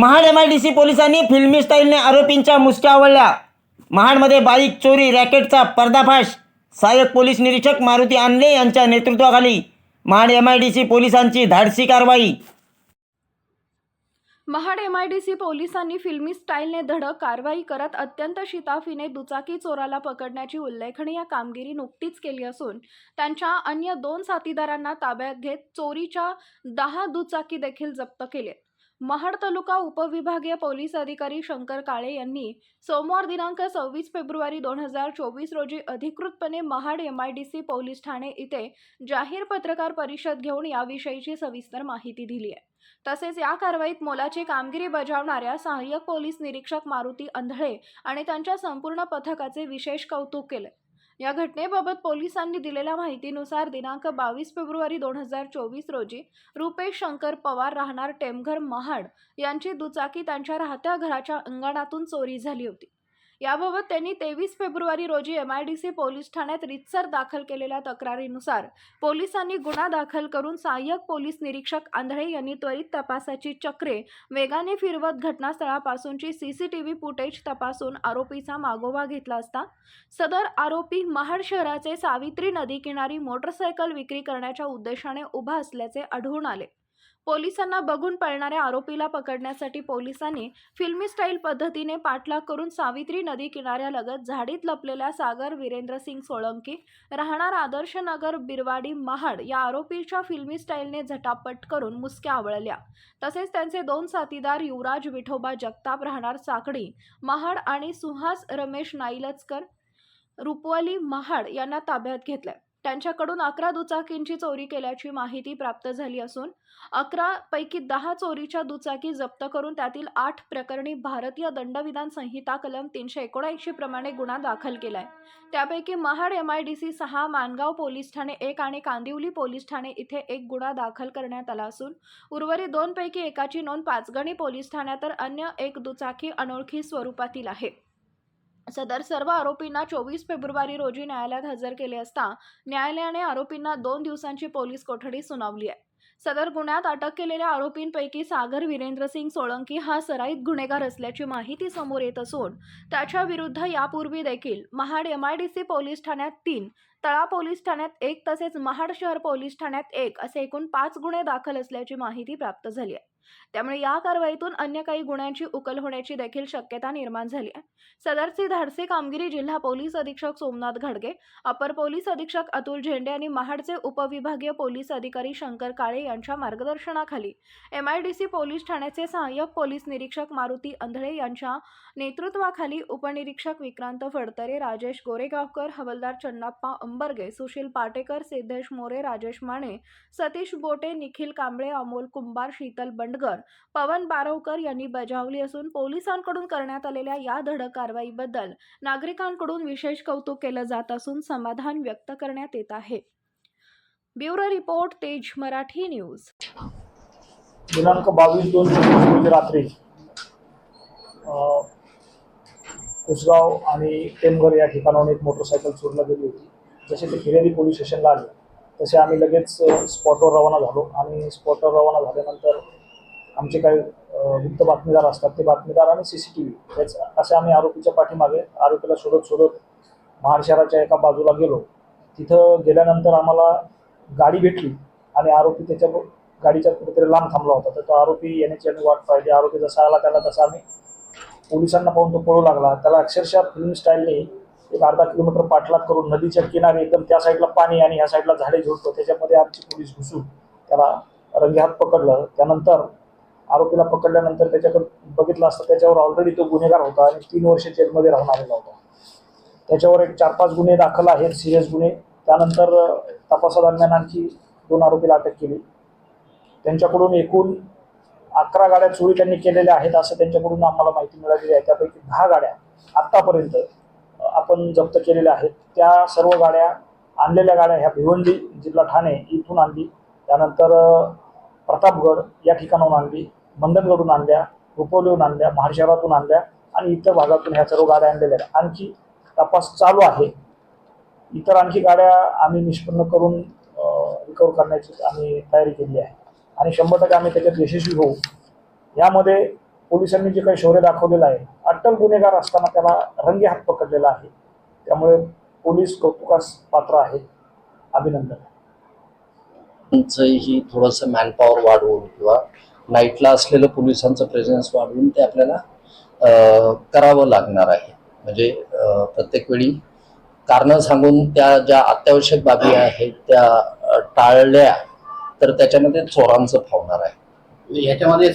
Mahad M I D C पोलिसांनी फिल्मी स्टाईलने आरोपींच्या मुसक्या आवडल्या महाडमध्ये बाईक चोरी रॅकेटचा पर्दाफाश सहाय्यक पोलीस निरीक्षक मारुती आनले यांच्या नेतृत्वाखाली Mahad M I D C पोलिसांची धाडसी कारवाई. Mahad M I D C पोलिसांनी फिल्मी स्टाईलने धडक कारवाई करत अत्यंत शिताफीने दुचाकी चोराला पकडण्याची उल्लेखनीय कामगिरी नुकतीच केली असून त्यांच्या अन्य दोन साथीदारांना ताब्यात घेत चोरीच्या दहा दुचाकी देखील जप्त केले महाड तालुका उपविभागीय पोलीस अधिकारी शंकर काळे यांनी सोमवार दिनांक सव्वीस फेब्रुवारी दोन हजार चोवीस रोजी अधिकृतपणे Mahad M I D C police Thane इथे जाहीर पत्रकार परिषद घेऊन याविषयीची सविस्तर माहिती दिली आहे. तसेच या कारवाईत मोलाची कामगिरी बजावणाऱ्या सहाय्यक पोलीस निरीक्षक मारुती अंधळे आणि त्यांच्या संपूर्ण पथकाचे विशेष कौतुक केले. या घटनेबाबत पोलिसांनी दिलेल्या माहितीनुसार दिनांक बावीस फेब्रुवारी दोन हजार चोवीस रोजी रुपेश शंकर पवार राहणार टेमघर महाड यांची दुचाकी त्यांच्या राहत्या घराच्या अंगणातून चोरी झाली होती. याबाबत त्यांनी तेवीस फेब्रुवारी रोजी M I D C police ठाण्यात रितसर दाखल केलेल्या तक्रारीनुसार पोलिसांनी गुन्हा दाखल करून सहाय्यक पोलीस निरीक्षक आंधळे यांनी त्वरित तपासाची चक्रे वेगाने फिरवत घटनास्थळापासूनची सीसीटीव्ही फुटेज तपासून आरोपीचा मागोवा घेतला असता सदर आरोपी महाड शहराचे सावित्री नदीकिनारी मोटरसायकल विक्री करण्याच्या उद्देशाने उभा असल्याचे आढळून आले. पोलिसांना बघून पळणाऱ्या आरोपीला पकडण्यासाठी पोलिसांनी फिल्मी स्टाईल पद्धतीने पाठलाग करून सावित्री नदी किनाऱ्यालगत झाडीत लपलेल्या सागर वीरेंद्र सिंग सोळंकी राहणार आदर्श नगर बिरवाडी महाड या आरोपीच्या फिल्मी स्टाईलने झटापट करून मुसक्या आवळल्या. तसेच त्यांचे दोन साथीदार युवराज विठोबा जगताप राहणार साकडी महाड आणि सुहास रमेश नाईलचकर रुपवली महाड यांना ताब्यात घेतलंय. त्यांच्याकडून अकरा दुचाकींची चोरी केल्याची माहिती प्राप्त झाली असून अकरा पैकी दहा चोरीच्या दुचाकी जप्त करून त्यातील आठ प्रकरणी भारतीय दंडविधान संहिता कलम तीनशे एकोणऐंशी प्रमाणे गुन्हा दाखल केलाय. त्यापैकी Mahad M I D C सहा मानगाव पोलीस ठाणे एक आणि कांदिवली पोलीस ठाणे इथे एक गुन्हा दाखल करण्यात आला असून उर्वरित दोन पैकी एकाची नोंद पाचगणी पोलीस ठाण्यात तर अन्य एक दुचाकी अनोळखी स्वरूपातील आहे. सदर सर्व आरोपींना चोवीस फेब्रुवारी रोजी न्यायालयात हजर केले असता न्यायालयाने आरोपींना दोन दिवसांची पोलीस कोठडी सुनावली आहे. सदर गुन्ह्यात अटक केलेल्या आरोपींपैकी सागर वीरेंद्र सिंग सोळंकी हा सराईत गुन्हेगार असल्याची माहिती समोर येत असून त्याच्या विरुद्ध यापूर्वी देखील Mahad M I D C police ठाण्यात तीन तळा पोलीस ठाण्यात एक तसेच महाड शहर पोलीस ठाण्यात एक असे एकूण पाच गुन्हे दाखल असल्याची माहिती प्राप्त झाली आहे. त्यामुळे या कारवाईतून अन्य काही गुन्ह्यांची उकल होण्याची देखील शक्यता निर्माण झाली आहे. सदरची धाडसी कामगिरी जिल्हा पोलीस अधीक्षक सोमनाथ घडगे अपर पोलीस अधीक्षक अतुल झेंडे आणि महाडचे उपविभागीय पोलीस अधिकारी शंकर काळे यांच्या मार्गदर्शनाखाली M I D C police ठाण्याचे सहाय्यक पोलीस निरीक्षक मारुती अंधळे यांच्या नेतृत्वाखाली उपनिरीक्षक विक्रांत फडतरे राजेश गोरेगावकर हवलदार चन्नाप्पा अंबर्गे सुशील पाटेकर सिद्धेश मोरे राजेश माने सतीश बोटे निखिल कांबळे अमोल कुंभार शीतल बंडगर पवन बारवकर यांनी बजावली असून पोलिसांकडून करण्यात आलेल्या या धडक कारवाईबद्दल नागरिकांकडून विशेष कौतुक केलं जात असून समाधान व्यक्त करण्यात येत आहे. ब्युरो रिपोर्ट तेज मराठी न्यूज. दिनांक बावीस दोन चोवीस रोजी रात्री कुसगाव आणि टेमघर या ठिकाणाहून एक मोटरसायकल चोरला गेली होती. जसे ते खिरेरी पोलीस स्टेशनला आले तसे आम्ही लगेच स्पॉटवर रवाना झालो आणि स्पॉटवर रवाना झाल्यानंतर आमचे काही गुप्त बातमीदार असतात ते बातमीदार आणि सी सी टी व्ही याच असे आम्ही आरोपीच्या पाठीमागे आरोपीला शोधत शोधत महाड शहराच्या एका बाजूला गेलो. तिथं गेल्यानंतर आम्हाला गाडी भेटली आणि आरोपी त्याच्या गाडीच्या कुठेतरी लांब थांबला होता. तर तो आरोपी येण्याची आम्ही वाट पाहिली. आरोपी जसा आला त्याला तसा आम्ही पोलिसांना पाहून तो पळू लागला. त्याला अक्षरशः फिल्म स्टाईलने एक अर्धा किलोमीटर पाठलाग करून नदीच्या किनारी एकदम त्या साईडला पाणी आणि ह्या साईडला झाडे झुडतो त्याच्यामध्ये आमची पोलीस घुसून त्याला रंगेहात पकडलं. त्यानंतर आरोपीला पकडल्यानंतर त्याच्याकडे बघितलं असतं त्याच्यावर ऑलरेडी तो गुन्हेगार होता आणि तीन वर्ष जेलमध्ये राहून आलेला होता. त्याच्यावर एक चार पाच गुन्हे दाखल आहेत सिरियस गुन्हे. त्यानंतर तपासादरम्यान आणखी दोन आरोपीला अटक केली. त्यांच्याकडून एकूण अकरा गाड्या चोरी त्यांनी केलेल्या आहेत असं त्यांच्याकडून आम्हाला माहिती मिळालेली आहे. त्यापैकी दहा गाड्या आत्तापर्यंत आपण जप्त केलेल्या आहेत. त्या सर्व गाड्या आणलेल्या गाड्या ह्या भिवंडी जिल्हा ठाणे इथून आणली. त्यानंतर प्रतापगड या ठिकाणाहून आणली. मंडणगडून आणल्या रुपवलीहून आणल्या महाशहरातून आणल्या आणि इतर भागातून ह्या सर्व गाड्या आणलेल्या आहेत. आणखी तपास चालू आहे. इतर आणखी गाड्या आम्ही निष्पन्न करून रिकवर करण्याची आम्ही तयारी केली आहे. आणि शंभर टक्के आम्ही त्याच्यात यशस्वी होऊ. यामध्ये पोलिसांनी जे काही शौर्य दाखवलेलं आहे अट्टल गुन्हेगार असताना त्याला रंगे हात पकडलेला आहे. त्यामुळे पोलीस कौतुकास पात्र आहे अभिनंदन. ही थोडंसं मॅनपॉवर वाढवून किंवा नाईटला असलेलं पोलिसांचं प्रेझेन्स वाढवून ते आपल्याला करावं लागणार आहे. म्हणजे प्रत्येक वेळी कारणं सांगून त्या ज्या अत्यावश्यक बाबी आहेत त्या टाळल्या तर त्याच्यामध्ये चोरांचं फावणार आहे. म्हणजे याच्यामध्ये